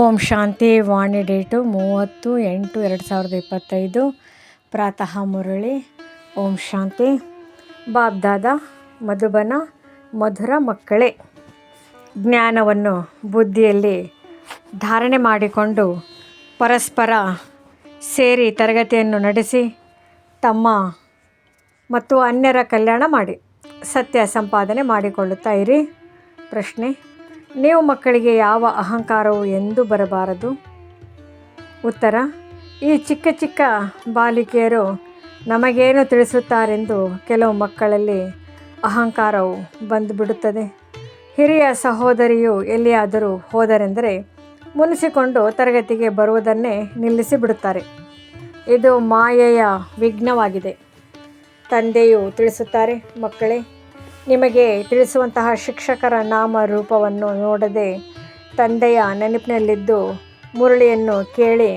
ಓಂ ಶಾಂತಿ ವಾಣಿ date ಮೂವತ್ತು ಎಂಟು ಎರಡು ಸಾವಿರದ ಇಪ್ಪತ್ತೈದು. ಪ್ರಾತಃ ಮುರಳಿ. ಓಂ ಶಾಂತಿ. ಬಾಬ್ದಾದ ಮಧುಬನ, ಮಧುರ ಮಕ್ಕಳೇ. ಜ್ಞಾನವನ್ನು ಬುದ್ಧಿಯಲ್ಲಿ ಧಾರಣೆ ಮಾಡಿಕೊಂಡು ಪರಸ್ಪರ ಸೇರಿ ತರಗತಿಯನ್ನು ನಡೆಸಿ ತಮ್ಮ ಮತ್ತು ಅನ್ಯರ ಕಲ್ಯಾಣ ಮಾಡಿ, ಸತ್ಯ ಸಂಪಾದನೆ ಮಾಡಿಕೊಳ್ಳುತ್ತಾ ಇರಿ. ಪ್ರಶ್ನೆ ನೀವು ಮಕ್ಕಳಿಗೆ ಯಾವ ಅಹಂಕಾರವು ಎಂದೂ ಬರಬಾರದು? ಉತ್ತರ, ಈ ಚಿಕ್ಕ ಚಿಕ್ಕ ಬಾಲಿಕೆಯರು ನಮಗೇನು ತಿಳಿಸುತ್ತಾರೆಂದು ಕೆಲವು ಮಕ್ಕಳಲ್ಲಿ ಅಹಂಕಾರವು ಬಂದುಬಿಡುತ್ತದೆ. ಹಿರಿಯ ಸಹೋದರಿಯು ಎಲ್ಲಿಯಾದರೂ ಹೋದರೆಂದರೆ ಮುನಿಸಿಕೊಂಡು ತರಗತಿಗೆ ಬರುವುದನ್ನೇ ನಿಲ್ಲಿಸಿ ಬಿಡುತ್ತಾರೆ ಇದು ಮಾಯೆಯ ವಿಘ್ನವಾಗಿದೆ. ತಂದೆಯು ತಿಳಿಸುತ್ತಾರೆ, ಮಕ್ಕಳೇ ನಿಮಗೆ ತಿಳಿಸುವಂತಹ ಶಿಕ್ಷಕರ ನಾಮ ರೂಪವನ್ನು ನೋಡದೆ ತಂದೆಯ ನೆನಪಿನಲ್ಲಿದ್ದು ಮುರಳಿಯನ್ನು ಕೇಳಿ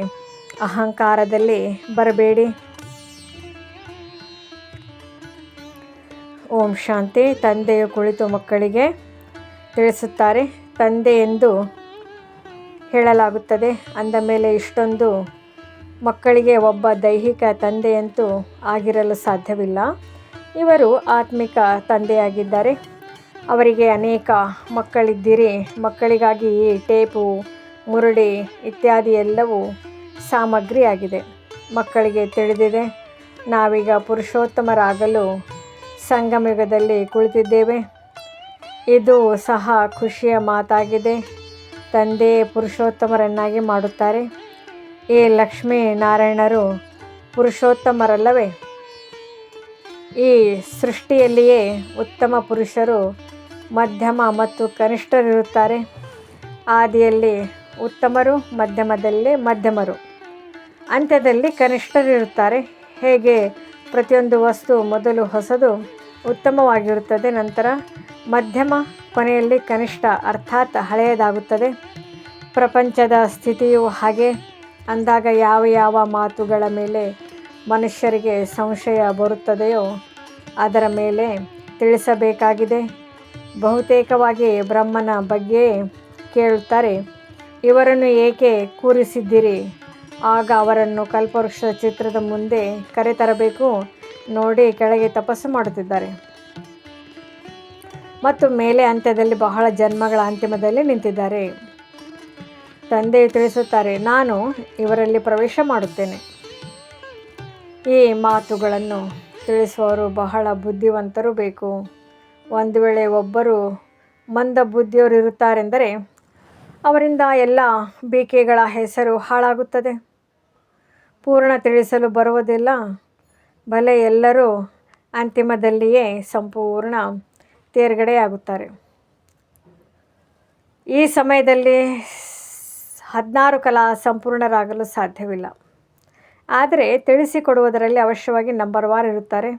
ಅಹಂಕಾರದಲ್ಲಿ ಬರಬೇಡಿ. ಓಂ ಶಾಂತಿ. ತಂದೆಯು ಕುಳಿತು ಮಕ್ಕಳಿಗೆ ತಿಳಿಸುತ್ತಾರೆ. ತಂದೆ ಎಂದು ಹೇಳಲಾಗುತ್ತದೆ. ಅಂದ ಮೇಲೆ ಇಷ್ಟೊಂದು ಮಕ್ಕಳಿಗೆ ಒಬ್ಬ ದೈಹಿಕ ತಂದೆಯಂತೂ ಆಗಿರಲು ಸಾಧ್ಯವಿಲ್ಲ. ಇವರು ಆತ್ಮಿಕ ತಂದೆಯಾಗಿದ್ದಾರೆ. ಅವರಿಗೆ ಅನೇಕ ಮಕ್ಕಳಿದ್ದೀರಿ. ಮಕ್ಕಳಿಗಾಗಿ ಈ ಟೇಪು, ಮುರುಡಿ ಇತ್ಯಾದಿ ಎಲ್ಲವೂ ಸಾಮಗ್ರಿಯಾಗಿದೆ. ಮಕ್ಕಳಿಗೆ ತಿಳಿದಿದೆ, ನಾವೀಗ ಪುರುಷೋತ್ತಮರಾಗಲು ಸಂಗಮಯುಗದಲ್ಲಿ ಕುಳಿತಿದ್ದೇವೆ. ಇದು ಸಹ ಖುಷಿಯ ಮಾತಾಗಿದೆ. ತಂದೆ ಪುರುಷೋತ್ತಮರನ್ನಾಗಿ ಮಾಡುತ್ತಾರೆ. ಈ ಲಕ್ಷ್ಮೀ ನಾರಾಯಣರು ಪುರುಷೋತ್ತಮರಲ್ಲವೇ? ಈ ಸೃಷ್ಟಿಯಲ್ಲಿಯೇ ಉತ್ತಮ ಪುರುಷರು, ಮಧ್ಯಮ ಮತ್ತು ಕನಿಷ್ಠರಿರುತ್ತಾರೆ. ಆದಿಯಲ್ಲಿ ಉತ್ತಮರು, ಮಧ್ಯಮದಲ್ಲಿ ಮಧ್ಯಮರು. ಅಂತ್ಯದಲ್ಲಿ ಕನಿಷ್ಠರಿರುತ್ತಾರೆ. ಹೇಗೆ? ಪ್ರತಿಯೊಂದು ವಸ್ತು ಮೊದಲು ಹೊಸದು, ಉತ್ತಮವಾಗಿರುತ್ತದೆ, ನಂತರ ಮಧ್ಯಮ, ಕೊನೆಯಲ್ಲಿ ಕನಿಷ್ಠ, ಅರ್ಥಾತ್ ಹಳೆಯದಾಗುತ್ತದೆ. ಪ್ರಪಂಚದ ಸ್ಥಿತಿಯು ಹಾಗೆ. ಅಂದಾಗ ಯಾವ ಯಾವ ಮಾತುಗಳ ಮೇಲೆ ಮನುಷ್ಯರಿಗೆ ಸಂಶಯ ಬರುತ್ತದೆಯೋ ಅದರ ಮೇಲೆ ತಿಳಿಸಬೇಕಾಗಿದೆ. ಬಹುತೇಕವಾಗಿ ಬ್ರಹ್ಮನ ಬಗ್ಗೆ ಕೇಳುತ್ತಾರೆ, ಇವರನ್ನು ಏಕೆ ಕೂರಿಸಿದ್ದೀರಿ? ಆಗ ಅವರನ್ನು ಕಲ್ಪವೃಕ್ಷ ಚಿತ್ರದ ಮುಂದೆ ಕರೆತರಬೇಕು. ನೋಡಿ, ಕೆಳಗೆ ತಪಸ್ಸು ಮಾಡುತ್ತಿದ್ದಾರೆ. ಮತ್ತು ಮೇಲೆ ಅಂತ್ಯದಲ್ಲಿ ಬಹಳ ಜನ್ಮಗಳ ಅಂತಿಮದಲ್ಲಿ ನಿಂತಿದ್ದಾರೆ. ತಂದೆಯು ತಿಳಿಸುತ್ತಾರೆ, ನಾನು ಇವರಲ್ಲಿ ಪ್ರವೇಶ ಮಾಡುತ್ತೇನೆ. ಈ ಮಾತುಗಳನ್ನು ತಿಳಿಸುವವರು ಬಹಳ ಬುದ್ಧಿವಂತರು ಬೇಕು. ಒಂದು ವೇಳೆ ಒಬ್ಬರು ಮಂದ ಬುದ್ಧಿಯವರು ಇರುತ್ತಾರೆಂದರೆ ಅವರಿಂದ ಎಲ್ಲ ಬೇಕೆಗಳ ಹೆಸರು ಹಾಳಾಗುತ್ತದೆ. ಪೂರ್ಣ ತಿಳಿಸಲು ಬರುವುದಿಲ್ಲ. ಬಲೆ ಎಲ್ಲರೂ ಅಂತಿಮದಲ್ಲಿಯೇ ಸಂಪೂರ್ಣ ತೇರ್ಗಡೆಯಾಗುತ್ತಾರೆ. ಈ ಸಮಯದಲ್ಲಿ ಹದಿನಾರು ಕಲಾ ಸಂಪೂರ್ಣರಾಗಲು ಸಾಧ್ಯವಿಲ್ಲ. ಆದರೆ ತಿಳಿಸಿಕೊಡುವುದರಲ್ಲಿ ಅವಶ್ಯವಾಗಿ ನಂಬರ್ ವಾರ್ ಇರುತ್ತಾರೆ.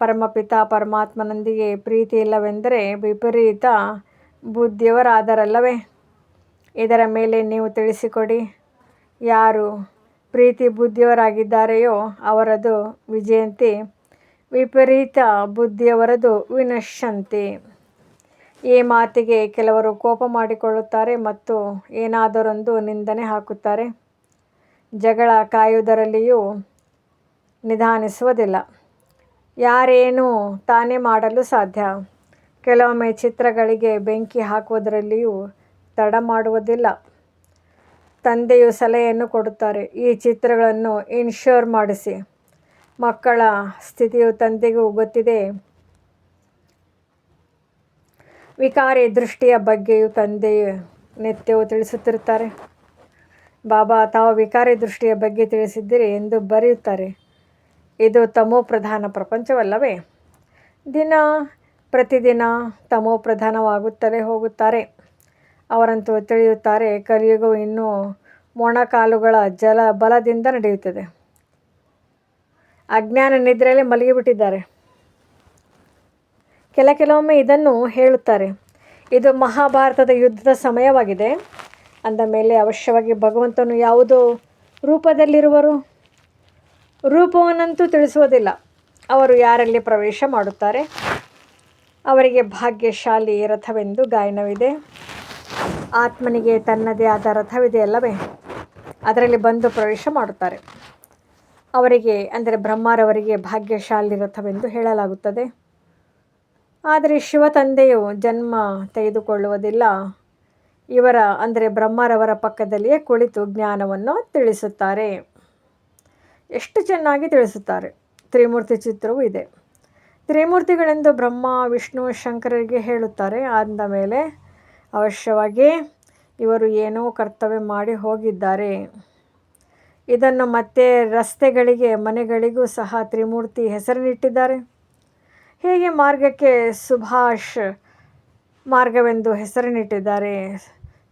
ಪರಮಪಿತ ಪರಮಾತ್ಮನೊಂದಿಗೆ ಪ್ರೀತಿ ಇಲ್ಲವೆಂದರೆ ವಿಪರೀತ ಬುದ್ಧಿಯವರಾದರಲ್ಲವೇ? ಇದರ ಮೇಲೆ ನೀವು ತಿಳಿಸಿಕೊಡಿ. ಯಾರು ಪ್ರೀತಿ ಬುದ್ಧಿಯವರಾಗಿದ್ದಾರೆಯೋ ಅವರದು ವಿಜಯಂತಿ, ವಿಪರೀತ ಬುದ್ಧಿಯವರದು ವಿನಶಂತಿ ಈ ಮಾತಿಗೆ ಕೆಲವರು ಕೋಪ ಮಾಡಿಕೊಳ್ಳುತ್ತಾರೆ ಮತ್ತು ಏನಾದರೊಂದು ನಿಂದನೆ ಹಾಕುತ್ತಾರೆ. ಜಗಳ ಕಾಯುವುದರಲ್ಲಿಯೂ ನಿಧಾನಿಸುವುದಿಲ್ಲ. ಯಾರೇನು ತಾನೇ ಮಾಡಲು ಸಾಧ್ಯ. ಕೆಲವೊಮ್ಮೆ ಚಿತ್ರಗಳಿಗೆ ಬೆಂಕಿ ಹಾಕುವುದರಲ್ಲಿಯೂ ತಡ ಮಾಡುವುದಿಲ್ಲ. ತಂದೆಯು ಸಲಹೆಯನ್ನು ಕೊಡುತ್ತಾರೆ, ಈ ಚಿತ್ರಗಳನ್ನು ಇನ್ಶ್ಯೂರ್ ಮಾಡಿಸಿ. ಮಕ್ಕಳ ಸ್ಥಿತಿಯು ತಂದೆಗೂ ಗೊತ್ತಿದೆ. ವಿಕಾರಿ ದೃಷ್ಟಿಯ ಬಗ್ಗೆಯೂ ತಂದೆಯು ನಿತ್ಯವೂ ತಿಳಿಸುತ್ತಿರುತ್ತಾರೆ. ಬಾಬಾ, ತಾವು ವಿಕಾರಿ ದೃಷ್ಟಿಯ ಬಗ್ಗೆ ತಿಳಿಸಿದ್ದೀರಿ ಎಂದು ಬರೆಯುತ್ತಾರೆ. ಇದು ತಮೋ ಪ್ರಧಾನ ಪ್ರಪಂಚವಲ್ಲವೇ? ದಿನ ಪ್ರತಿದಿನ ತಮೋ ಪ್ರಧಾನವಾಗುತ್ತಲೇ ಹೋಗುತ್ತಾರೆ. ಅವರಂತೂ ತಿಳಿಯುತ್ತಾರೆ, ಕಲಿಯುಗವು ಇನ್ನೂ ಮೊಣಕಾಲುಗಳ ಜಲ ಬಲದಿಂದ ನಡೆಯುತ್ತದೆ. ಅಜ್ಞಾನ ನಿದ್ರೆಯಲ್ಲಿ ಮಲಗಿಬಿಟ್ಟಿದ್ದಾರೆ. ಕೆಲ ಕೆಲವೊಮ್ಮೆ ಇದನ್ನು ಹೇಳುತ್ತಾರೆ. ಇದು ಮಹಾಭಾರತದ ಯುದ್ಧದ ಸಮಯವಾಗಿದೆ. ಅಂದ ಮೇಲೆ ಅವಶ್ಯವಾಗಿ ಭಗವಂತನು ಯಾವುದೋ ರೂಪದಲ್ಲಿರುವರು? ರೂಪವನ್ನಂತೂ ತಿಳಿಸುವುದಿಲ್ಲ. ಅವರು ಯಾರಲ್ಲಿ ಪ್ರವೇಶ ಮಾಡುತ್ತಾರೆ? ಅವರಿಗೆ ಭಾಗ್ಯಶಾಲಿ ರಥವೆಂದು ಗಾಯನವಿದೆ. ಆತ್ಮನಿಗೆ ತನ್ನದೇ ಆದ ರಥವಿದೆ ಅಲ್ಲವೇ? ಅದರಲ್ಲಿ ಬಂದು ಪ್ರವೇಶ ಮಾಡುತ್ತಾರೆ. ಅವರಿಗೆ, ಅಂದರೆ ಬ್ರಹ್ಮರವರಿಗೆ ಭಾಗ್ಯಶಾಲಿ ರಥವೆಂದು ಹೇಳಲಾಗುತ್ತದೆ. ಆದರೆ ಶಿವ ತಂದೆಯು ಜನ್ಮ ತೆಗೆದುಕೊಳ್ಳುವುದಿಲ್ಲ. ಇವರ, ಅಂದರೆ ಬ್ರಹ್ಮರವರ ಪಕ್ಕದಲ್ಲಿಯೇ ಕುಳಿತು ಜ್ಞಾನವನ್ನು ತಿಳಿಸುತ್ತಾರೆ. ಎಷ್ಟು ಚೆನ್ನಾಗಿ ತಿಳಿಸುತ್ತಾರೆ. ತ್ರಿಮೂರ್ತಿ ಚಿತ್ರವೂ ಇದೆ. ತ್ರಿಮೂರ್ತಿಗಳೆಂದು ಬ್ರಹ್ಮ, ವಿಷ್ಣು, ಶಂಕರರಿಗೆ ಹೇಳುತ್ತಾರೆ. ಅಂದ ಮೇಲೆ ಅವಶ್ಯವಾಗಿ ಇವರು ಏನೋ ಕರ್ತವ್ಯ ಮಾಡಿ ಹೋಗಿದ್ದಾರೆ. ಇದನ್ನು ಮತ್ತೆ ರಸ್ತೆಗಳಿಗೆ, ಮನೆಗಳಿಗೂ ಸಹ ತ್ರಿಮೂರ್ತಿ ಹೆಸರಿನಿಟ್ಟಿದ್ದಾರೆ. ಹೇಗೆ ಮಾರ್ಗಕ್ಕೆ ಸುಭಾಷ್ ಮಾರ್ಗವೆಂದು ಹೆಸರಿನಿಟ್ಟಿದ್ದಾರೆ?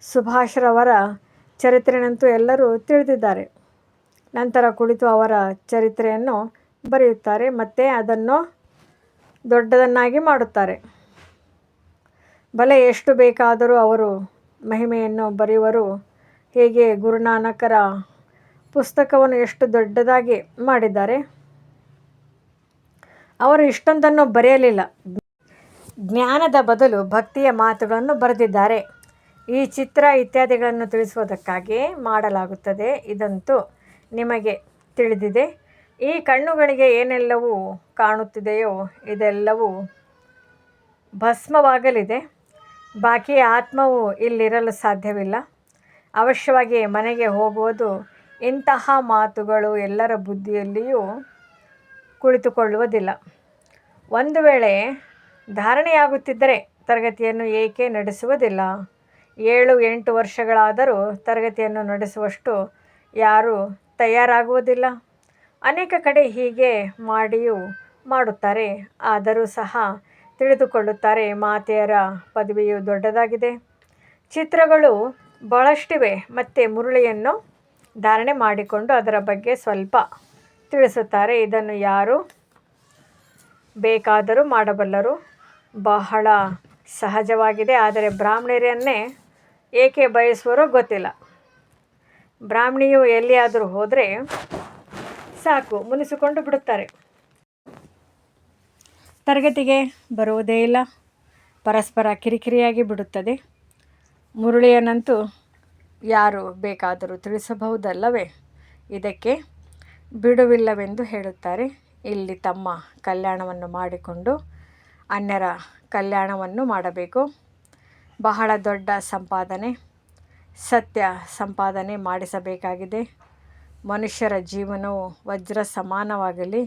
ಸುಭಾಷ್ರವರ ಚರಿತ್ರೆಯಂತೂ ಎಲ್ಲರೂ ತಿಳಿದಿದ್ದಾರೆ. ನಂತರ ಕುಳಿತು ಅವರ ಚರಿತ್ರೆಯನ್ನು ಬರೆಯುತ್ತಾರೆ, ಮತ್ತು ಅದನ್ನು ದೊಡ್ಡದನ್ನಾಗಿ ಮಾಡುತ್ತಾರೆ. ಬಲೆ ಎಷ್ಟು ಬೇಕಾದರೂ ಅವರು ಮಹಿಮೆಯನ್ನು ಬರೆಯುವರು. ಹೇಗೆ ಗುರುನಾನಕರ ಪುಸ್ತಕವನ್ನು ಎಷ್ಟು ದೊಡ್ಡದಾಗಿ ಮಾಡಿದ್ದಾರೆ. ಅವರು ಇಷ್ಟೊಂದನ್ನು ಬರೆಯಲಿಲ್ಲ. ಜ್ಞಾನದ ಬದಲು ಭಕ್ತಿಯ ಮಾತುಗಳನ್ನು ಬರೆದಿದ್ದಾರೆ. ಈ ಚಿತ್ರ ಇತ್ಯಾದಿಗಳನ್ನು ತಿಳಿಸುವುದಕ್ಕಾಗಿ ಮಾಡಲಾಗುತ್ತದೆ. ಇದಂತೂ ನಿಮಗೆ ತಿಳಿದಿದೆ. ಈ ಕಣ್ಣುಗಳಿಗೆ ಏನೆಲ್ಲವೂ ಕಾಣುತ್ತಿದೆಯೋ ಇದೆಲ್ಲವೂ ಭಸ್ಮವಾಗಲಿದೆ. ಬಾಕಿ ಆತ್ಮವು ಇಲ್ಲಿರಲು ಸಾಧ್ಯವಿಲ್ಲ. ಅವಶ್ಯವಾಗಿ ಮನೆಗೆ ಹೋಗುವುದು ಇಂತಹ ಮಾತುಗಳು ಎಲ್ಲರ ಬುದ್ಧಿಯಲ್ಲಿಯೂ ಕುಳಿತುಕೊಳ್ಳುವುದಿಲ್ಲ. ಒಂದು ವೇಳೆ ಧಾರಣೆಯಾಗುತ್ತಿದ್ದರೆ ತರಗತಿಯನ್ನು ಏಕೆ ನಡೆಸುವುದಿಲ್ಲ? ಏಳು, ಎಂಟು ವರ್ಷಗಳಾದರೂ ತರಗತಿಯನ್ನು ನಡೆಸುವಷ್ಟು ಯಾರೂ ತಯಾರಾಗುವುದಿಲ್ಲ. ಅನೇಕ ಕಡೆ ಹೀಗೆ ಮಾಡಿಯೂ ಮಾಡುತ್ತಾರೆ. ಆದರೂ ಸಹ ತಿಳಿದುಕೊಳ್ಳುತ್ತಾರೆ, ಮಾತೆಯರ ಪದವಿಯು ದೊಡ್ಡದಾಗಿದೆ. ಚಿತ್ರಗಳು ಬಹಳಷ್ಟಿವೆ, ಮತ್ತು ಮುರುಳಿಯನ್ನು ಧಾರಣೆ ಮಾಡಿಕೊಂಡು ಅದರ ಬಗ್ಗೆ ಸ್ವಲ್ಪ ತಿಳಿಸುತ್ತಾರೆ. ಇದನ್ನು ಯಾರು ಬೇಕಾದರೂ ಮಾಡಬಲ್ಲರು. ಬಹಳ ಸಹಜವಾಗಿದೆ. ಆದರೆ ಬ್ರಾಹ್ಮಣರನ್ನೇ ಏಕೆ ಬಯಸುವರೋ ಗೊತ್ತಿಲ್ಲ. ಬ್ರಾಹ್ಮಣಿಯು ಎಲ್ಲಿಯಾದರೂ ಹೋದರೆ ಸಾಕು, ಮುನಿಸಿಕೊಂಡು ಬಿಡುತ್ತಾರೆ. ತರಗತಿಗೆ ಬರುವುದೇ ಇಲ್ಲ. ಪರಸ್ಪರ ಕಿರಿಕಿರಿಯಾಗಿ ಬಿಡುತ್ತದೆ. ಮುರುಳಿಯನಂತೂ ಯಾರು ಬೇಕಾದರೂ ತಿಳಿಸಬಹುದಲ್ಲವೇ? ಇದಕ್ಕೆ ಬಿಡುವಿಲ್ಲವೆಂದು ಹೇಳುತ್ತಾರೆ. ಇಲ್ಲಿ ತಮ್ಮ ಕಲ್ಯಾಣವನ್ನು ಮಾಡಿಕೊಂಡು ಅನ್ಯರ ಕಲ್ಯಾಣವನ್ನು ಮಾಡಬೇಕು. ಬಹಳ ದೊಡ್ಡ ಸಂಪಾದನೆ, ಸತ್ಯ ಸಂಪಾದನೆ ಮಾಡಿಸಬೇಕಾಗಿದೆ. ಮನುಷ್ಯರ ಜೀವನವು ವಜ್ರ ಸಮಾನವಾಗಲಿ,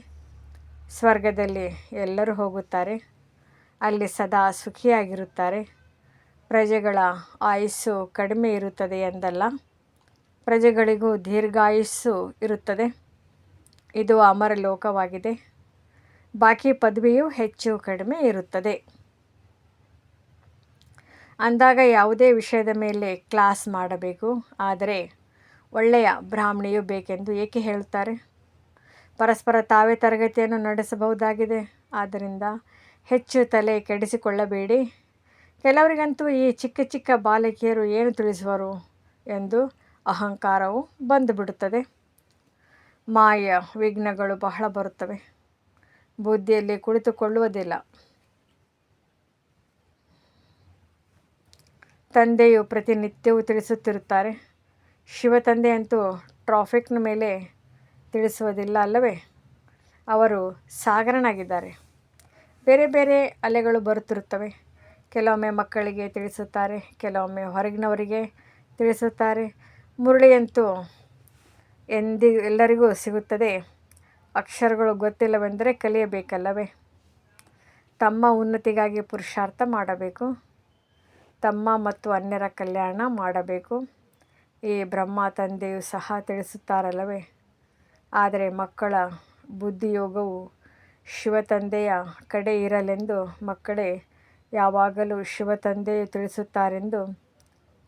ಸ್ವರ್ಗದಲ್ಲಿ ಎಲ್ಲರೂ ಹೋಗುತ್ತಾರೆ, ಅಲ್ಲಿ ಸದಾ ಸುಖಿಯಾಗಿರುತ್ತಾರೆ. ಪ್ರಜೆಗಳ ಆಯುಸ್ಸು ಕಡಿಮೆ ಇರುತ್ತದೆ ಎಂದಲ್ಲ, ಪ್ರಜೆಗಳಿಗೂ ದೀರ್ಘಾಯುಸ್ಸು ಇರುತ್ತದೆ. ಇದು ಅಮರ ಲೋಕವಾಗಿದೆ. ಬಾಕಿ ಪದವಿಯು ಹೆಚ್ಚು ಕಡಿಮೆ ಇರುತ್ತದೆ. ಅಂದಾಗ ಯಾವುದೇ ವಿಷಯದ ಮೇಲೆ ಕ್ಲಾಸ್ ಮಾಡಬೇಕು. ಆದರೆ ಒಳ್ಳೆಯ ಬ್ರಾಹ್ಮಣಿಯು ಬೇಕೆಂದು ಏಕೆ ಹೇಳುತ್ತಾರೆ? ಪರಸ್ಪರ ತಾವೇ ತರಗತಿಯನ್ನು ನಡೆಸಬಹುದಾಗಿದೆ. ಆದ್ದರಿಂದ ಹೆಚ್ಚು ತಲೆ ಕೆಡಿಸಿಕೊಳ್ಳಬೇಡಿ. ಕೆಲವರಿಗಂತೂ ಈ ಚಿಕ್ಕ ಚಿಕ್ಕ ಬಾಲಕಿಯರು ಏನು ತಿಳಿಸುವರು ಎಂದು ಅಹಂಕಾರವು ಬಂದುಬಿಡುತ್ತದೆ. ಮಾಯ ವಿಘ್ನಗಳು ಬಹಳ ಬರುತ್ತವೆ. ಬುದ್ಧಿಯಲ್ಲಿ ಕುಳಿತುಕೊಳ್ಳುವುದಿಲ್ಲ. ತಂದೆಯು ಪ್ರತಿನಿತ್ಯವೂ ತಿಳಿಸುತ್ತಿರುತ್ತಾರೆ. ಶಿವ ತಂದೆಯಂತೂ ಟ್ರಾಫಿಕ್ನ ಮೇಲೆ ತಿಳಿಸುವುದಿಲ್ಲ ಅಲ್ಲವೇ? ಅವರು ಸಾಗರನಾಗಿದ್ದಾರೆ. ಬೇರೆ ಬೇರೆ ಅಲೆಗಳು ಬರುತ್ತಿರುತ್ತವೆ. ಕೆಲವೊಮ್ಮೆ ಮಕ್ಕಳಿಗೆ ತಿಳಿಸುತ್ತಾರೆ, ಕೆಲವೊಮ್ಮೆ ಹೊರಗಿನವರಿಗೆ ತಿಳಿಸುತ್ತಾರೆ. ಮುರುಳಿಯಂತೂ ಎಂದಿ, ಎಲ್ಲರಿಗೂ ಸಿಗುತ್ತದೆ. ಅಕ್ಷರಗಳು ಗೊತ್ತಿಲ್ಲವೆಂದರೆ ಕಲಿಯಬೇಕಲ್ಲವೇ? ತಮ್ಮ ಉನ್ನತಿಗಾಗಿ ಪುರುಷಾರ್ಥ ಮಾಡಬೇಕು. ತಮ್ಮ ಮತ್ತು ಅನ್ಯರ ಕಲ್ಯಾಣ ಮಾಡಬೇಕು. ಈ ಬ್ರಹ್ಮ ತಂದೆಯು ಸಹ ತಿಳಿಸುತ್ತಾರಲ್ಲವೇ? ಆದರೆ ಮಕ್ಕಳ ಬುದ್ಧಿಯೋಗವು ಶಿವ ತಂದೆಯ ಕಡೆ ಇರಲೆಂದು ಮಕ್ಕಳೇ ಯಾವಾಗಲೂ ಶಿವ ತಂದೆಯು ತಿಳಿಸುತ್ತಾರೆಂದು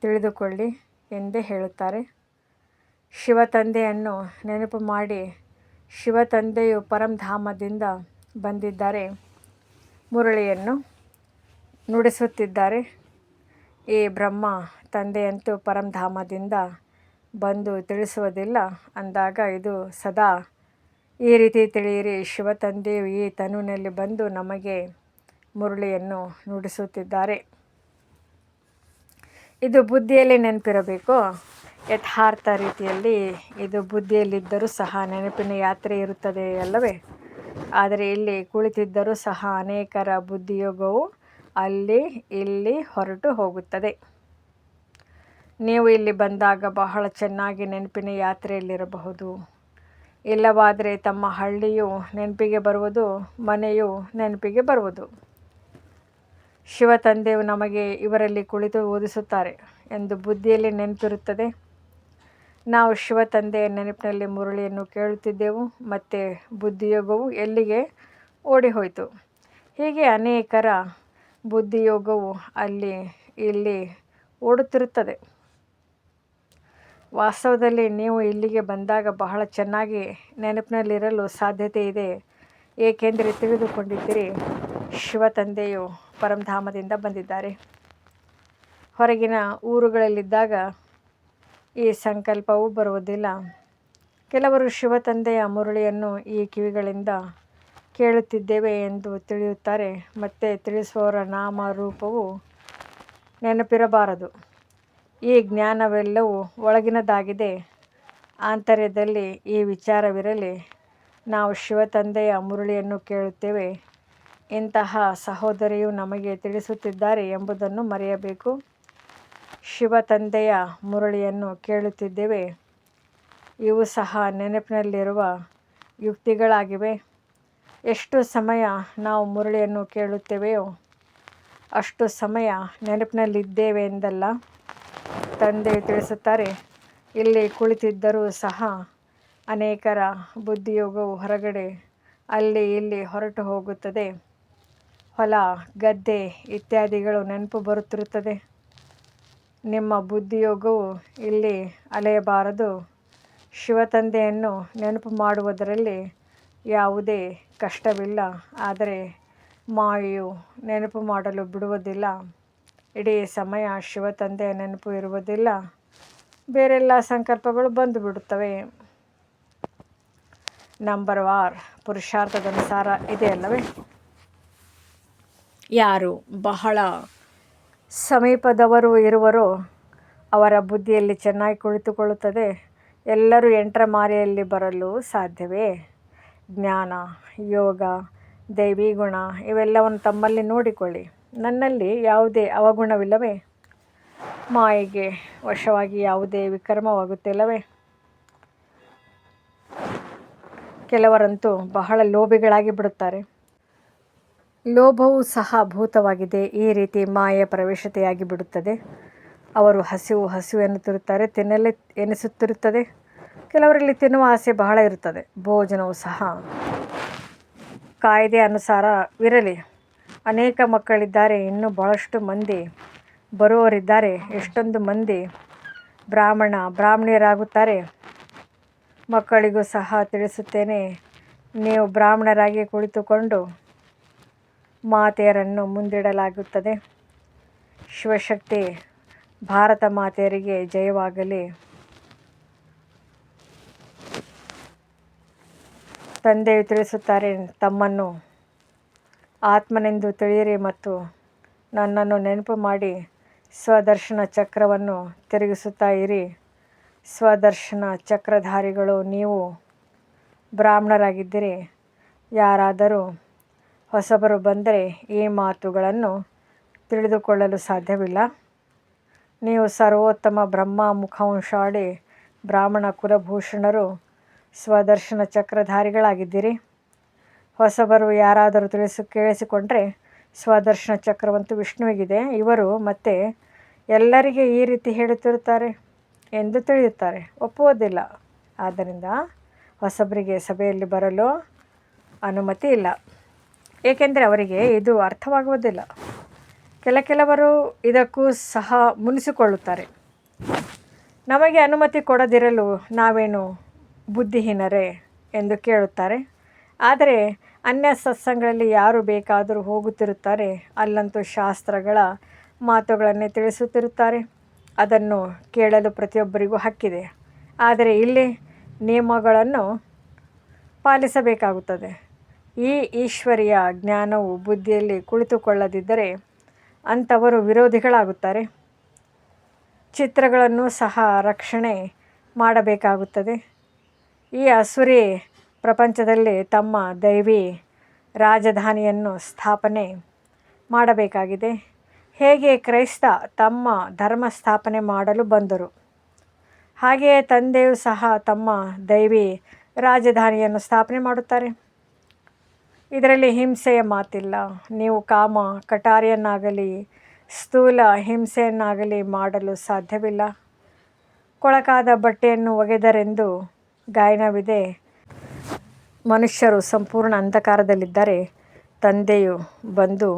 ತಿಳಿದುಕೊಳ್ಳಿ ಎಂದೇ ಹೇಳುತ್ತಾರೆ. ಶಿವ ತಂದೆಯನ್ನು ನೆನಪು ಮಾಡಿ ಶಿವ ತಂದೆಯು ಪರಂಧಾಮದಿಂದ ಬಂದಿದ್ದಾರೆ. ಮುರಳಿಯನ್ನು ನುಡಿಸುತ್ತಿದ್ದಾರೆ. ಈ ಬ್ರಹ್ಮ ತಂದೆಯಂತೂ ಪರಂಧಾಮದಿಂದ ಬಂದು ತಿಳಿಸುವುದಿಲ್ಲ. ಅಂದಾಗ ಇದು ಸದಾ, ಈ ರೀತಿ ತಿಳಿಯಿರಿ ಶಿವ ತಂದೆಯು ಈ ತನುವಿನಲ್ಲಿ ಬಂದು ನಮಗೆ ಮುರುಳಿಯನ್ನು ನುಡಿಸುತ್ತಿದ್ದಾರೆ. ಇದು ಬುದ್ಧಿಯಲ್ಲಿ ನೆನಪಿರಬೇಕು. ಯಥಾರ್ಥ ರೀತಿಯಲ್ಲಿ ಇದು ಬುದ್ಧಿಯಲ್ಲಿದ್ದರೂ ಸಹ ನೆನಪಿನ ಯಾತ್ರೆ ಇರುತ್ತದೆ ಅಲ್ಲವೇ? ಆದರೆ ಇಲ್ಲಿ ಕುಳಿತಿದ್ದರೂ ಸಹ ಅನೇಕರ ಬುದ್ಧಿಯೋಗವು ಅಲ್ಲಿ ಇಲ್ಲಿ ಹೊರಟು ಹೋಗುತ್ತದೆ. ನೀವು ಇಲ್ಲಿ ಬಂದಾಗ ಬಹಳ ಚೆನ್ನಾಗಿ ನೆನಪಿನ ಯಾತ್ರೆಯಲ್ಲಿರಬಹುದು. ಇಲ್ಲವಾದರೆ ತಮ್ಮ ಹಳ್ಳಿಯು ನೆನಪಿಗೆ ಬರುವುದು, ಮನೆಯು ನೆನಪಿಗೆ ಬರುವುದು. ಶಿವ ತಂದೆಯು ನಮಗೆ ಇವರಲ್ಲಿ ಕುಳಿತು ಓದಿಸುತ್ತಾರೆ ಎಂದು ಬುದ್ಧಿಯಲ್ಲಿ ನೆನಪಿರುತ್ತದೆ. ನಾವು ಶಿವ ತಂದೆಯ ನೆನಪಿನಲ್ಲಿ ಮುರಳಿಯನ್ನು ಕೇಳುತ್ತಿದ್ದೆವು, ಮತ್ತು ಬುದ್ಧಿಯೋಗವು ಎಲ್ಲಿಗೆ ಓಡಿಹೋಯಿತು? ಹೀಗೆ ಅನೇಕರ ಬುದ್ಧಿಯೋಗವು ಅಲ್ಲಿ, ಇಲ್ಲಿ ಓಡುತ್ತಿರುತ್ತದೆ. ವಾಸ್ತವದಲ್ಲಿ ನೀವು ಇಲ್ಲಿಗೆ ಬಂದಾಗ ಬಹಳ ಚೆನ್ನಾಗಿ ನೆನಪಿನಲ್ಲಿರಲು ಸಾಧ್ಯತೆ ಇದೆ. ಏಕೆಂದರೆ ತಿಳಿದುಕೊಂಡಿದ್ದೀರಿ ಶಿವ ತಂದೆಯು ಪರಮಧಾಮದಿಂದ ಬಂದಿದ್ದಾರೆ. ಹೊರಗಿನ ಊರುಗಳಲ್ಲಿದ್ದಾಗ ಈ ಸಂಕಲ್ಪವು ಬರುವುದಿಲ್ಲ. ಕೆಲವರು ಶಿವ ತಂದೆಯ ಮುರಳಿಯನ್ನು ಈ ಕಿವಿಗಳಿಂದ ಕೇಳುತ್ತಿದ್ದೇವೆ ಎಂದು ತಿಳಿಯುತ್ತಾರೆ. ಮತ್ತು ತಿಳಿಸುವವರ ನಾಮ ರೂಪವು ನೆನಪಿರಬಾರದು. ಈ ಜ್ಞಾನವೆಲ್ಲವೂ ಒಳಗಿನದಾಗಿದೆ. ಆಂತರ್ಯದಲ್ಲಿ ಈ ವಿಚಾರವಿರಲಿ. ನಾವು ಶಿವತಂದೆಯ ಮುರುಳಿಯನ್ನು ಕೇಳುತ್ತೇವೆ. ಇಂತಹ ಸಹೋದರಿಯು ನಮಗೆ ತಿಳಿಸುತ್ತಿದ್ದಾರೆ ಎಂಬುದನ್ನು ಮರೆಯಬೇಕು. ಶಿವ ತಂದೆಯ ಮುರಳಿಯನ್ನು ಕೇಳುತ್ತಿದ್ದೇವೆ. ಇವು ಸಹ ನೆನಪಿನಲ್ಲಿರುವ ಯುಕ್ತಿಗಳಾಗಿವೆ. ಎಷ್ಟು ಸಮಯ ನಾವು ಮುರಳಿಯನ್ನು ಕೇಳುತ್ತೇವೆಯೋ ಅಷ್ಟು ಸಮಯ ನೆನಪಿನಲ್ಲಿದ್ದೇವೆ ಎಂದಲ್ಲ. ತಂದೆ ತಿಳಿಸುತ್ತಾರೆ, ಇಲ್ಲಿ ಕುಳಿತಿದ್ದರೂ ಸಹ ಅನೇಕರ ಬುದ್ಧಿಯೋಗವು ಹೊರಗಡೆ, ಅಲ್ಲಿ ಇಲ್ಲಿ ಹೊರಟು ಹೋಗುತ್ತದೆ. ಹೊಲ, ಗದ್ದೆ ಇತ್ಯಾದಿಗಳು ನೆನಪು ಬರುತ್ತಿರುತ್ತದೆ. ನಿಮ್ಮ ಬುದ್ಧಿಯೋಗವು ಇಲ್ಲಿ ಅಲೆಯಬಾರದು. ಶಿವ ತಂದೆಯನ್ನು ನೆನಪು ಮಾಡುವುದರಲ್ಲಿ ಯಾವುದೇ ಕಷ್ಟವಿಲ್ಲ. ಆದರೆ ಮಾಯೆಯು ನೆನಪು ಮಾಡಲು ಬಿಡುವುದಿಲ್ಲ. ಇಡೀ ಸಮಯ ಶಿವ ತಂದೆಯ ನೆನಪು ಇರುವುದಿಲ್ಲ. ಬೇರೆಲ್ಲ ಸಂಕಲ್ಪಗಳು ಬಂದು ಬಿಡುತ್ತವೆ. ನಂಬರ್ ವಾರ್ ಪುರುಷಾರ್ಥದನುಸಾರ ಇದೆಯಲ್ಲವೇ ಯಾರು ಬಹಳ ಸಮೀಪದವರು ಇರುವರೋ ಅವರ ಬುದ್ಧಿಯಲ್ಲಿ ಚೆನ್ನಾಗಿ ಕುಳಿತುಕೊಳ್ಳುತ್ತದೆ. ಎಲ್ಲರೂ ಎಂಟ್ರ ಮಾರಿಯಲ್ಲಿ ಬರಲು ಸಾಧ್ಯವೇ? ಜ್ಞಾನ, ಯೋಗ, ದೈವಿ ಗುಣ ಇವೆಲ್ಲವನ್ನು ತಮ್ಮಲ್ಲಿ ನೋಡಿಕೊಳ್ಳಿ. ನನ್ನಲ್ಲಿ ಯಾವುದೇ ಅವಗುಣವಿಲ್ಲವೇ? ಮಾಯೆಗೆ ವಶವಾಗಿ ಯಾವುದೇ ವಿಕ್ರಮವಾಗುತ್ತಿಲ್ಲವೇ? ಕೆಲವರಂತೂ ಬಹಳ ಲೋಭಿಗಳಾಗಿ ಬಿಡುತ್ತಾರೆ. ಲೋಭವು ಸಹ ಭೂತವಾಗಿದೆ. ಈ ರೀತಿ ಮಾಯೆ ಪ್ರವೇಶತೆಯಾಗಿ ಬಿಡುತ್ತದೆ. ಅವರು ಹಸಿವು ಹಸಿವು ಎನ್ನುತ್ತಿರುತ್ತಾರೆ ತಿನ್ನಲೇ ಎನಿಸುತ್ತಿರುತ್ತದೆ. ಕೆಲವರಲ್ಲಿ ತಿನ್ನುವ ಆಸೆ ಬಹಳ ಇರುತ್ತದೆ. ಭೋಜನವು ಸಹ. ಕಾಯ್ದೆ ಅನುಸಾರ ಇರಲಿ. ಅನೇಕ ಮಕ್ಕಳಿದ್ದಾರೆ, ಇನ್ನೂ ಬಹಳಷ್ಟು ಮಂದಿ ಬರುವವರಿದ್ದಾರೆ, ಎಷ್ಟೊಂದು ಮಂದಿ ಬ್ರಾಹ್ಮಣ, ಬ್ರಾಹ್ಮಣಿಯರಾಗುತ್ತಾರೆ. ಮಕ್ಕಳಿಗೂ ಸಹ ತಿಳಿಸುತ್ತೇನೆ, ನೀವು ಬ್ರಾಹ್ಮಣರಾಗಿ ಕುಳಿತುಕೊಂಡು ಮಾತೆಯರನ್ನು ಮುಂದಿಡಲಾಗುತ್ತದೆ. ಶಿವಶಕ್ತಿ, ಭಾರತ ಮಾತೆಯರಿಗೆ ಜಯವಾಗಲಿ. ತಂದೆಯು ತಿಳಿಸುತ್ತಾರೆ ತಮ್ಮನ್ನು. ಆತ್ಮನೆಂದು ತಿಳಿಯಿರಿ ಮತ್ತು ನನ್ನನ್ನು ನೆನಪು ಮಾಡಿ ಸ್ವದರ್ಶನ ಚಕ್ರವನ್ನು ತಿರುಗಿಸುತ್ತಾ ಇರಿ. ಸ್ವದರ್ಶನ ಚಕ್ರಧಾರಿಗಳು ನೀವು ಬ್ರಾಹ್ಮಣರಾಗಿದ್ದಿರಿ. ಯಾರಾದರೂ ಹೊಸಬರು ಬಂದರೆ ಈ ಮಾತುಗಳನ್ನು ತಿಳಿದುಕೊಳ್ಳಲು ಸಾಧ್ಯವಿಲ್ಲ. ನೀವು ಸರ್ವೋತ್ತಮ ಬ್ರಹ್ಮ ಮುಖವಂಶಾಳಿ ಬ್ರಾಹ್ಮಣ ಕುಲಭೂಷಣರು ಸ್ವದರ್ಶನ ಚಕ್ರಧಾರಿಗಳಾಗಿದ್ದೀರಿ. ಹೊಸಬರು ಯಾರಾದರೂ ತಿಳಿಸಿ, ಕೇಳಿಸಿಕೊಂಡರೆ ಸ್ವದರ್ಶನ ಚಕ್ರವಂತೂ ವಿಷ್ಣುವಿಗಿದೆ. ಇವರು ಮತ್ತೆ ಎಲ್ಲರಿಗೆ ಈ ರೀತಿ ಹೇಳುತ್ತಿರುತ್ತಾರೆ ಎಂದು ತಿಳಿಯುತ್ತಾರೆ. ಒಪ್ಪುವುದಿಲ್ಲ. ಆದ್ದರಿಂದ ಹೊಸಬರಿಗೆ ಸಭೆಯಲ್ಲಿ ಬರಲು ಅನುಮತಿ ಇಲ್ಲ. ಏಕೆಂದರೆ ಅವರಿಗೆ ಇದು ಅರ್ಥವಾಗುವುದಿಲ್ಲ. ಕೆಲ ಕೆಲವರು ಇದಕ್ಕೂ ಸಹ ಮುನಿಸಿಕೊಳ್ಳುತ್ತಾರೆ. ನಮಗೆ ಅನುಮತಿ ಕೊಡದಿರಲು ನಾವೇನು ಬುದ್ಧಿಹೀನರೇ ಎಂದು ಕೇಳುತ್ತಾರೆ. ಆದರೆ ಅನ್ಯ ಸತ್ಸಂಗಗಳಲ್ಲಿ ಯಾರು ಬೇಕಾದರೂ ಹೋಗುತ್ತಿರುತ್ತಾರೆ, ಅಲ್ಲಂತೂ ಶಾಸ್ತ್ರಗಳ ಮಾತುಗಳನ್ನೇ ತಿಳಿಸುತ್ತಿರುತ್ತಾರೆ. ಅದನ್ನು ಕೇಳಲು ಪ್ರತಿಯೊಬ್ಬರಿಗೂ ಹಕ್ಕಿದೆ. ಆದರೆ ಇಲ್ಲಿ ನಿಯಮಗಳನ್ನು ಪಾಲಿಸಬೇಕಾಗುತ್ತದೆ. ಈ ಈಶ್ವರಿಯ ಜ್ಞಾನವು ಬುದ್ಧಿಯಲ್ಲಿ ಕುಳಿತುಕೊಳ್ಳದಿದ್ದರೆ ಅಂಥವರು ವಿರೋಧಿಗಳಾಗುತ್ತಾರೆ. ಚಿತ್ರಗಳನ್ನು ಸಹ ರಕ್ಷಣೆ ಮಾಡಬೇಕಾಗುತ್ತದೆ. ಈ ಅಸುರಿ ಪ್ರಪಂಚದಲ್ಲಿ ತಮ್ಮ ದೈವಿ ರಾಜಧಾನಿಯನ್ನು ಸ್ಥಾಪನೆ ಮಾಡಬೇಕಾಗಿದೆ. ಹೇಗೆ ಕ್ರೈಸ್ತ ತಮ್ಮ ಧರ್ಮ ಸ್ಥಾಪನೆ ಮಾಡಲು ಬಂದರು? ಹಾಗೆಯೇ ತಂದೆಯು ಸಹ ತಮ್ಮ ದೈವಿ ರಾಜಧಾನಿಯನ್ನು ಸ್ಥಾಪನೆ ಮಾಡುತ್ತಾರೆ. ಇದರಲ್ಲಿ ಹಿಂಸೆಯ ಮಾತಿಲ್ಲ. ನೀವು ಕಾಮ ಕಟಾರಿಯನ್ನಾಗಲಿ, ಸ್ಥೂಲ ಹಿಂಸೆಯನ್ನಾಗಲಿ ಮಾಡಲು ಸಾಧ್ಯವಿಲ್ಲ. ಕೊಳಕಾದ ಬಟ್ಟೆಯನ್ನು ಒಗೆದರೆಂದು ಗಾಯನವಿದೆ. ಮನುಷ್ಯರು ಸಂಪೂರ್ಣ ಅಂಧಕಾರದಲ್ಲಿದ್ದರೆ ತಂದೆಯು ಬಂದು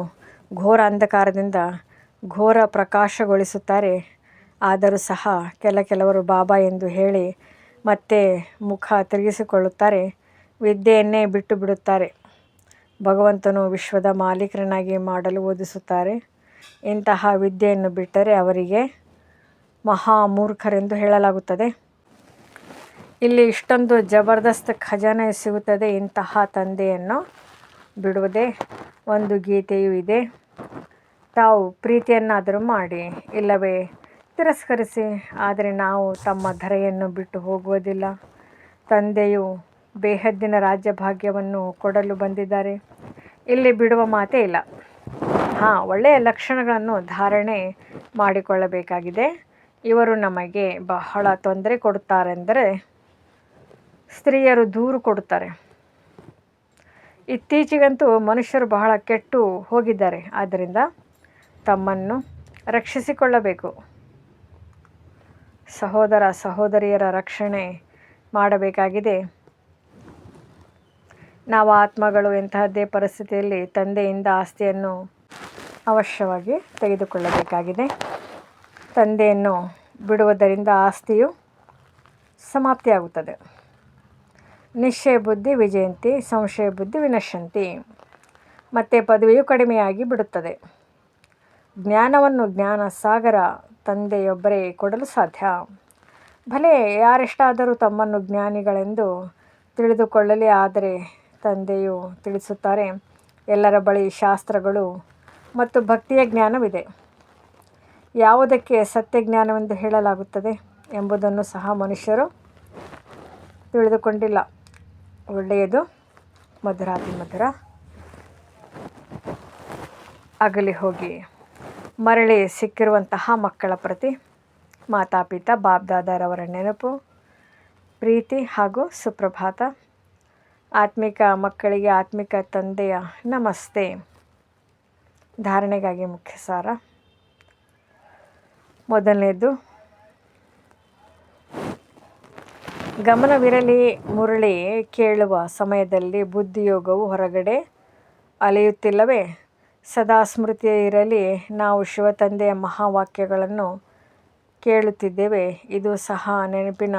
ಘೋರ ಅಂಧಕಾರದಿಂದ ಘೋರ ಪ್ರಕಾಶಗೊಳಿಸುತ್ತಾರೆ. ಆದರೂ ಸಹ ಕೆಲ ಕೆಲವರು ಬಾಬಾ ಎಂದು ಹೇಳಿ ಮತ್ತೆ ಮುಖ ತಿರುಗಿಸಿಕೊಳ್ಳುತ್ತಾರೆ. ವಿದ್ಯೆಯನ್ನೇ ಬಿಟ್ಟು ಬಿಡುತ್ತಾರೆ ಭಗವಂತನು ವಿಶ್ವದ ಮಾಲೀಕರನ್ನಾಗಿ ಮಾಡಲು ಓದಿಸುತ್ತಾರೆ. ಇಂತಹ ವಿದ್ಯೆಯನ್ನು ಬಿಟ್ಟರೆ ಅವರಿಗೆ ಮಹಾಮೂರ್ಖರೆಂದು ಹೇಳಲಾಗುತ್ತದೆ. ಇಲ್ಲಿ ಇಷ್ಟೊಂದು ಜಬರ್ದಸ್ತ್ ಖಜಾನೆ ಸಿಗುತ್ತದೆ ಇಂತಹ ತಂದೆಯನ್ನು ಬಿಡುವುದೇ ಒಂದು ಗೀತೆಯೂ ಇದೆ. ತಾವು ಪ್ರೀತಿಯನ್ನಾದರೂ ಮಾಡಿ, ಇಲ್ಲವೇ ತಿರಸ್ಕರಿಸಿ, ಆದರೆ ನಾವು ತಮ್ಮ ಧರೆಯನ್ನು ಬಿಟ್ಟು ಹೋಗುವುದಿಲ್ಲ. ತಂದೆಯು ಬೇಹದ್ದಿನ ರಾಜ್ಯಭಾಗ್ಯವನ್ನು ಕೊಡಲು ಬಂದಿದ್ದಾರೆ. ಇಲ್ಲಿ ಬಿಡುವ ಮಾತೇ ಇಲ್ಲ. ಹಾಂ, ಒಳ್ಳೆಯ ಲಕ್ಷಣಗಳನ್ನು ಧಾರಣೆ ಮಾಡಿಕೊಳ್ಳಬೇಕಾಗಿದೆ. ಇವರು ನಮಗೆ ಬಹಳ ತೊಂದರೆ ಕೊಡುತ್ತಾರೆಂದರೆ ಸ್ತ್ರೀಯರು ದೂರು ಕೊಡುತ್ತಾರೆ. ಇತ್ತೀಚೆಗಂತೂ ಮನುಷ್ಯರು ಬಹಳ ಕೆಟ್ಟು ಹೋಗಿದ್ದಾರೆ. ಆದ್ದರಿಂದ ತಮ್ಮನ್ನು ರಕ್ಷಿಸಿಕೊಳ್ಳಬೇಕು. ಸಹೋದರ ಸಹೋದರಿಯರ ರಕ್ಷಣೆ ಮಾಡಬೇಕಾಗಿದೆ. ನಾವು ಆತ್ಮಗಳು ಎಂತಹದ್ದೇ ಪರಿಸ್ಥಿತಿಯಲ್ಲಿ ತಂದೆಯಿಂದ ಆಸ್ತಿಯನ್ನು ಅವಶ್ಯವಾಗಿ ತೆಗೆದುಕೊಳ್ಳಬೇಕಾಗಿದೆ. ತಂದೆಯನ್ನು ಬಿಡುವುದರಿಂದ ಆಸ್ತಿಯು ಸಮಾಪ್ತಿಯಾಗುತ್ತದೆ. ನಿಶ್ಚಯ ಬುದ್ಧಿ ವಿಜಯಂತಿ, ಸಂಶಯ ಬುದ್ಧಿ ವಿನಶಂತಿ ಮತ್ತು ಪದವಿಯು ಕಡಿಮೆಯಾಗಿ ಬಿಡುತ್ತದೆ. ಜ್ಞಾನವನ್ನು ಜ್ಞಾನ ಸಾಗರ ತಂದೆಯೊಬ್ಬರೇ ಕೊಡಲು ಸಾಧ್ಯ. ಭಲೆ ಯಾರೆಷ್ಟಾದರೂ ತಮ್ಮನ್ನು ಜ್ಞಾನಿಗಳೆಂದು ತಿಳಿದುಕೊಳ್ಳಲಿ, ಆದರೆ ತಂದೆಯು ತಿಳಿಸುತ್ತಾರೆ, ಎಲ್ಲರ ಬಳಿ ಶಾಸ್ತ್ರಗಳು ಮತ್ತು ಭಕ್ತಿಯ ಜ್ಞಾನವಿದೆ. ಯಾವುದಕ್ಕೆ ಸತ್ಯ ಜ್ಞಾನವೆಂದು ಹೇಳಲಾಗುತ್ತದೆ ಎಂಬುದನ್ನು ಸಹ ಮನುಷ್ಯರು ತಿಳಿದುಕೊಂಡಿಲ್ಲ. ಒಳ್ಳೆಯದು. ಮಧುರಾತಿ ಮಧುರ. ಅಗಲಿ ಹೋಗಿ ಮರಳಿ ಸಿಕ್ಕಿರುವಂತಹ ಮಕ್ಕಳ ಪ್ರತಿ ಮಾತಾಪಿತ ಬಾಬ್ದಾದರವರ ನೆನಪು, ಪ್ರೀತಿ ಹಾಗೂ ಸುಪ್ರಭಾತ. ಆತ್ಮಿಕ ಮಕ್ಕಳಿಗೆ ಆತ್ಮಿಕ ತಂದೆಯ ನಮಸ್ತೆ. ಧಾರಣೆಗಾಗಿ ಮುಖ್ಯ ಸಾರ. ಮೊದಲನೇದು ಗಮನವಿರಲಿ ಮುರಳಿ, ಕೇಳುವ ಸಮಯದಲ್ಲಿ ಬುದ್ಧಿಯೋಗವು ಹೊರಗಡೆ ಅಲೆಯುತ್ತಿಲ್ಲವೇ? ಸದಾ ಸ್ಮೃತಿಯ ಇರಲಿ, ನಾವು ಶಿವತಂದೆಯ ಮಹಾವಾಕ್ಯಗಳನ್ನು ಕೇಳುತ್ತಿದ್ದೇವೆ. ಇದು ಸಹ ನೆನಪಿನ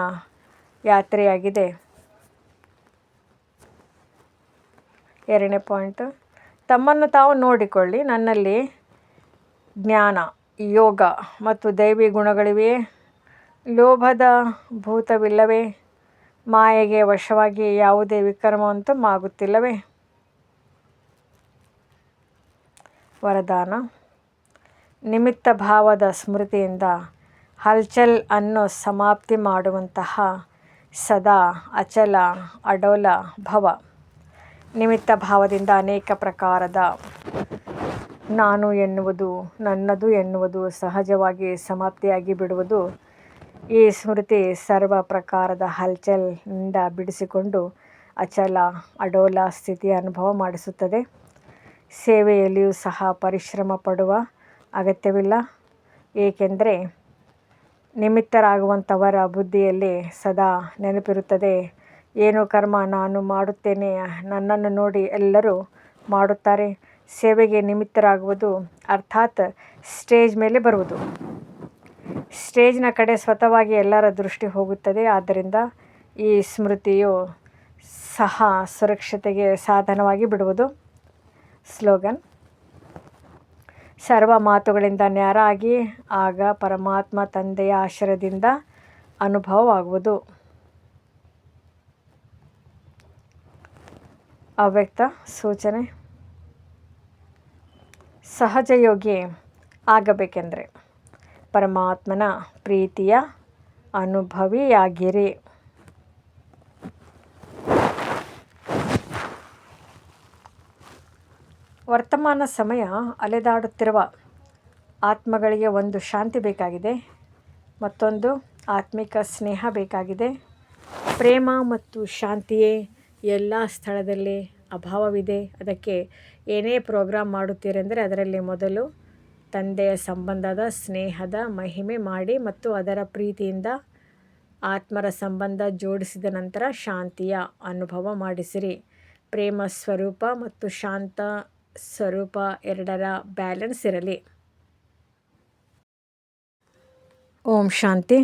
ಯಾತ್ರೆಯಾಗಿದೆ. ಎರಡನೇ ಪಾಯಿಂಟ್. ತಮ್ಮನ್ನು ತಾವು ನೋಡಿಕೊಳ್ಳಿ. ನನ್ನಲ್ಲಿ ಜ್ಞಾನ, ಯೋಗ ಮತ್ತು ದೈವಿ ಗುಣಗಳಿವೆಯೇ? ಲೋಭದ ಭೂತವಿಲ್ಲವೇ? ಮಾಯೆಗೆ ವಶವಾಗಿ ಯಾವುದೇ ವಿಕ್ರಮವಂತೂ ಆಗುತ್ತಿಲ್ಲವೇ? ವರದಾನ. ನಿಮಿತ್ತ ಭಾವದ ಸ್ಮೃತಿಯಿಂದ ಹಲ್ಚಲ್ ಅನ್ನು ಸಮಾಪ್ತಿ ಮಾಡುವಂತಹ ಸದಾ ಅಚಲ ಅಡೋಲ ಭವ. ನಿಮಿತ್ತ ಭಾವದಿಂದ ಅನೇಕ ಪ್ರಕಾರದ ನಾನು ಎನ್ನುವುದು, ನನ್ನದು ಎನ್ನುವುದು ಸಹಜವಾಗಿ ಸಮಾಪ್ತಿಯಾಗಿ ಬಿಡುವುದು ಈ ಸ್ಮೃತಿ ಸರ್ವ ಪ್ರಕಾರದ ಹಲ್ಚಲ್ನಿಂದ ಬಿಡಿಸಿಕೊಂಡು ಅಚಲ ಅಡೋಲ ಸ್ಥಿತಿಯ ಅನುಭವ ಮಾಡಿಸುತ್ತದೆ. ಸೇವೆಯಲ್ಲಿಯೂ ಸಹ ಪರಿಶ್ರಮ ಪಡುವ ಅಗತ್ಯವಿಲ್ಲ. ಏಕೆಂದರೆ ನಿಮಿತ್ತರಾಗುವಂಥವರ ಬುದ್ಧಿಯಲ್ಲಿ ಸದಾ ನೆನಪಿರುತ್ತದೆ. ಏನು ಕರ್ಮ, ನಾನು ಮಾಡುತ್ತೇನೆ, ನನ್ನನ್ನು ನೋಡಿ ಎಲ್ಲರೂ ಮಾಡುತ್ತಾರೆ. ಸೇವೆಗೆ ನಿಮಿತ್ತರಾಗುವುದು ಅರ್ಥಾತ್ ಸ್ಟೇಜ್ ಮೇಲೆ ಬರುವುದು. ಸ್ಟೇಜ್ನ ಕಡೆ ಸ್ವತವಾಗಿ ಎಲ್ಲರ ದೃಷ್ಟಿ ಹೋಗುತ್ತದೆ. ಆದ್ದರಿಂದ ಈ ಸ್ಮೃತಿಯು ಸಹ ಸುರಕ್ಷತೆಗೆ ಸಾಧನವಾಗಿ ಬಿಡುವುದು. ಸ್ಲೋಗನ್, ಸರ್ವ ಮಾತುಗಳಿಂದ ನ್ಯಾರ ಆಗಿ ಆಗ ಪರಮಾತ್ಮ ತಂದೆಯ ಆಶ್ರಯದಿಂದ ಅನುಭವವಾಗುವುದು. ಅವ್ಯಕ್ತ ಸೂಚನೆ, ಸಹಜಯೋಗಿ ಆಗಬೇಕೆಂದರೆ ಪರಮಾತ್ಮನ ಪ್ರೀತಿಯ ಅನುಭವಿಯಾಗಿರಿ. ವರ್ತಮಾನ ಸಮಯ ಅಲೆದಾಡುತ್ತಿರುವ ಆತ್ಮಗಳಿಗೆ ಒಂದು ಶಾಂತಿ ಬೇಕಾಗಿದೆ, ಮತ್ತೊಂದು ಆತ್ಮಿಕ ಸ್ನೇಹ ಬೇಕಾಗಿದೆ. ಪ್ರೇಮ ಮತ್ತು ಶಾಂತಿಯೇ ಎಲ್ಲ ಸ್ಥಳದಲ್ಲಿ ಅಭಾವವಿದೆ. ಅದಕ್ಕೆ ಏನೇ ಪ್ರೋಗ್ರಾಮ್ ಮಾಡುತ್ತೀರೆಂದರೆ ಅದರಲ್ಲಿ ಮೊದಲು ತಂದೆಯ ಸಂಬಂಧದ ಸ್ನೇಹದ ಮಹಿಮೆ ಮಾಡಿ ಮತ್ತು ಅದರ ಪ್ರೀತಿಯಿಂದ ಆತ್ಮರ ಸಂಬಂಧ ಜೋಡಿಸಿದ ನಂತರ ಶಾಂತಿಯ ಅನುಭವ ಮಾಡಿಸಿರಿ. ಪ್ರೇಮ ಸ್ವರೂಪ ಮತ್ತು ಶಾಂತ ಸ್ವರೂಪ ಎರಡರ ಬ್ಯಾಲೆನ್ಸ್ ಇರಲಿ. ಓಂ ಶಾಂತಿ.